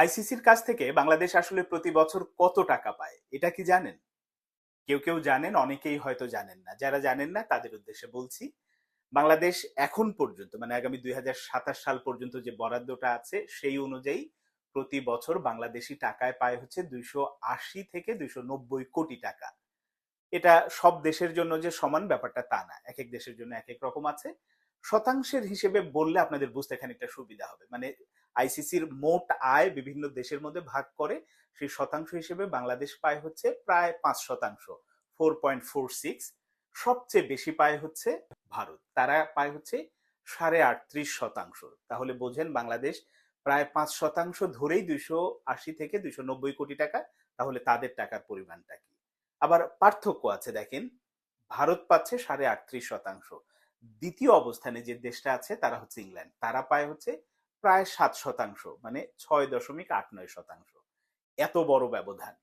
আইসিসির কাছ থেকে বাংলাদেশ আসলে প্রতি বছর কত টাকা পায়, এটা কি জানেন? কেউ কেউ জানেন, অনেকেই হয়তো জানেন না। যারা জানেন না, তাদের উদ্দেশ্যে বলছি, বাংলাদেশ এখন পর্যন্ত মানে আগামী দুই সাল পর্যন্ত যে বরাদ্দটা আছে, সেই অনুযায়ী প্রতি বছর বাংলাদেশি টাকায় পায় হচ্ছে দুইশো আশি থেকে দুইশো নব্বই কোটি টাকা। এটা সব দেশের জন্য যে সমান ব্যাপারটা তা না, এক এক দেশের জন্য এক এক রকম আছে। শতাংশের হিসেবে বললে আপনাদের বুঝতে খানিকটা সুবিধা হবে। মানে আইসিসির মোট আয় বিভিন্ন দেশের মধ্যে ভাগ করে, সেই শতাংশ হিসেবে বাংলাদেশ পায় হচ্ছে প্রায় পাঁচ শতাংশ ফোর পয়েন্ট ফোর সিক্স সবচেয়ে বেশি পায় হচ্ছে ভারত, তারা পায় হচ্ছে সাড়ে আটত্রিশ শতাংশ। তাহলে বোঝেন বাংলাদেশ প্রায় পাঁচ শতাংশ ধরেই দুইশো আশি থেকে দুইশো নব্বই কোটি টাকা, তাহলে তাদের টাকার পরিমাণটা কি? আবার পার্থক্য আছে, দেখেন, ভারত পাচ্ছে সাড়ে আটত্রিশ শতাংশ। দ্বিতীয় অবস্থানে যে দেশটা আছে, তারা হচ্ছে ইংল্যান্ড, তারা পায় হচ্ছে প্রায় সাত শতাংশ মানে ছয় দশমিক আট নয় শতাংশ। এত বড় ব্যবধান।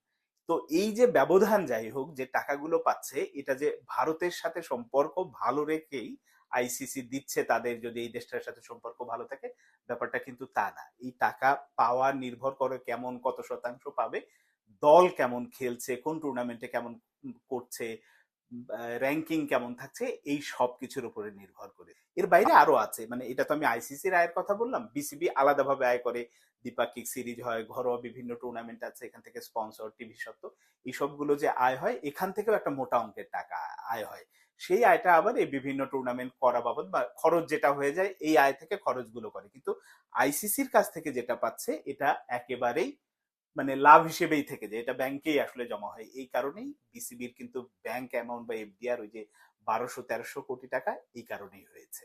তো এই যে ব্যবধান যাই হোক, যে টাকাগুলো পাচ্ছে, এটা যে ভারতের সাথে সম্পর্ক ভালো রেখেই আইসিসি দিচ্ছে তাদের যদি এই দেশটার সাথে সম্পর্ক ভালো থাকে, ব্যাপারটা কিন্তু তা না। এই টাকা পাওয়া নির্ভর করে কেমন কত শতাংশ পাবে, দল কেমন খেলছে, কোন টুর্নামেন্টে কেমন করছে র্যাঙ্কিং কেমন থাকছে, এই সব কিছুর উপরে নির্ভর করে। এর বাইরে আরও আছে মানে এটা তো আমি আইসিসির আয়ের কথা বললাম বিসিবি আলাদাভাবে আয় করে দ্বিপাক্ষিক সিরিজ হয়, ঘরোয়া বিভিন্ন টুর্নামেন্ট আছে, এখান থেকে স্পন্সর টিভি সত্ত্ব এই সবগুলো যে আয় হয়, এখান থেকেও একটা মোটা অঙ্কের টাকা আয় হয়। সেই আয়টা আবার এই বিভিন্ন টুর্নামেন্ট করা বাবদ বা খরচ যেটা হয়ে যায়, এই আয় থেকে খরচগুলো করে। কিন্তু আইসিসির কাছ থেকে যেটা পাচ্ছে, এটা একেবারেই মানে লাভ হিসেবেই থেকে যায়। এটা ব্যাংকেই আসলে জমা হয়। এই কারণেই বিসিবির কিন্তু ব্যাংক অ্যামাউন্ট বা এফডিআর ওই যে বারোশো তেরোশো কোটি টাকা এই কারণেই হয়েছে।